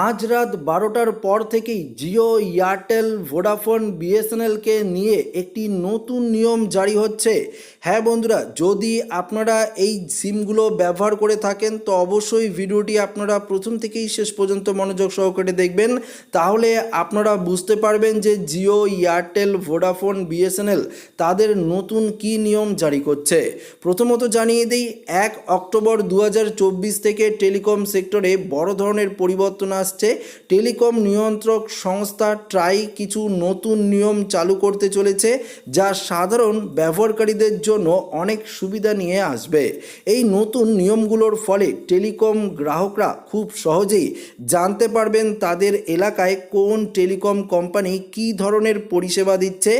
আজ রাত বারোটার পর থেকেই জিও, এয়ারটেল, ভোডাফোন, বিএসএনএলকে নিয়ে একটি নতুন নিয়ম জারি হচ্ছে। হ্যাঁ বন্ধুরা, যদি আপনারা এই সিমগুলো ব্যবহার করে থাকেন, তো অবশ্যই ভিডিওটি আপনারা প্রথম থেকেই শেষ পর্যন্ত মনোযোগ সহকারে দেখবেন। তাহলে আপনারা বুঝতে পারবেন যে জিও, এয়ারটেল, ভোডাফোন, বিএসএনএল তাদের নতুন কি নিয়ম জারি করছে। প্রথমত জানিয়ে দিই, এক অক্টোবর দু হাজার চব্বিশ থেকে টেলিকম সেক্টরে বড় ধরনের পরিবর্তন আসছে। টেলিকম নিয়ন্ত্রক সংস্থা ট্রাই কিছু নতুন নিয়ম চালু করতে চলেছে, যা সাধারণ ব্যবহারকারীদের জন্য অনেক সুবিধা নিয়ে আসবে। এই নতুন নিয়মগুলোর ফলে টেলিকম গ্রাহকরা খুব সহজেই জানতে পারবেন তাদের এলাকায় কোন টেলিকম কোম্পানি কী ধরনের পরিষেবা দিচ্ছে।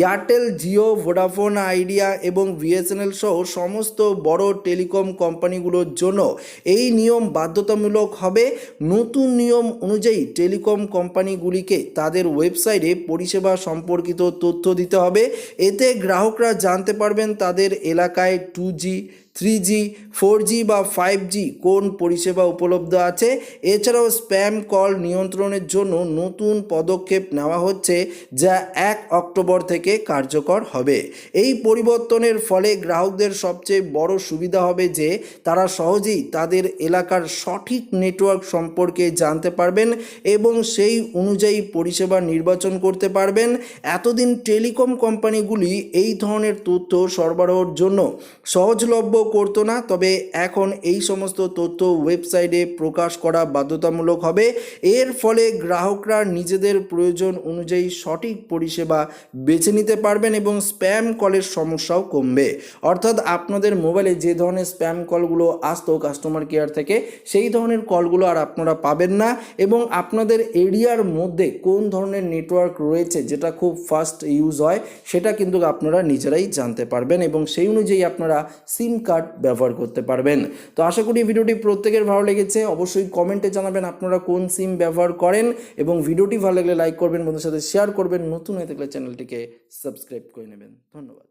এয়ারটেল, জিও, ভোডাফোন, আইডিয়া এবং বিএসএনএল সহ সমস্ত বড় টেলিকম কোম্পানিগুলোর জন্য এই নিয়ম বাধ্যতামূলক হবে। নতুন নিয়ম অনুযায়ী টেলিকম কোম্পানিগুলিকে তাদের ওয়েবসাইটে পরিষেবা সম্পর্কিত তথ্য দিতে হবে। এতে গ্রাহকরা জানতে পারবেন তাদের এলাকায় two G three G four G বা ফাইভ জি কোন পরিষেবা উপলব্ধ আছে? এছাড়াও স্প্যাম কল নিয়ন্ত্রণের জন্য নতুন পদক্ষেপ নেওয়া হচ্ছে যা এক অক্টোবর থেকে কার্যকর হবে। এই পরিবর্তনের ফলে গ্রাহকদের সবচেয়ে বড় সুবিধা হবে যে, তারা সহজেই তাদের এলাকার সঠিক নেটওয়ার্ক সম্পর্কে জানতে পারবেন এবং সেই অনুযায়ী পরিষেবা নির্বাচন করতে পারবেন। এতদিন টেলিকম কোম্পানিগুলি এই ধরনের তথ্য সরবরাহের জন্য সহজলভ্য করতো না, তবে এখন এই সমস্ত তথ্য ওয়েবসাইটে প্রকাশ করা বাধ্যতামূলক হবে। এর ফলে গ্রাহকরা নিজেদের প্রয়োজন অনুযায়ী সঠিক পরিষেবা বেছে নিতে পারবেন এবং স্প্যাম কলের সমস্যাও কমবে। অর্থাৎ আপনাদের মোবাইলে যে ধরনের স্প্যাম কলগুলো আসতো কাস্টমার কেয়ার থেকে, সেই ধরনের কলগুলো আর আপনারা পাবেন না এবং আপনাদের এরিয়ার মধ্যে কোন ধরনের নেটওয়ার্ক রয়েছে যেটা খুব ফাস্ট ইউজ হয়, সেটা কিন্তু আপনারা নিজেরাই জানতে পারবেন এবং সেই অনুযায়ী আপনারা সিম কার্ড ব্যবহার করতে পারবেন। তো আশা করি ভিডিওটি প্রত্যেকের ভালো লেগেছে। অবশ্যই কমেন্টে জানাবেন আপনারা কোন সিম ব্যবহার করেন এবং ভিডিওটি ভালো লাগলে লাইক করবেন বন্ধুর সাথে শেয়ার করবেন। নতুন হয়ে থাকলে চ্যানেলটিকে সাবস্ক্রাইব করে নেবেন। ধন্যবাদ।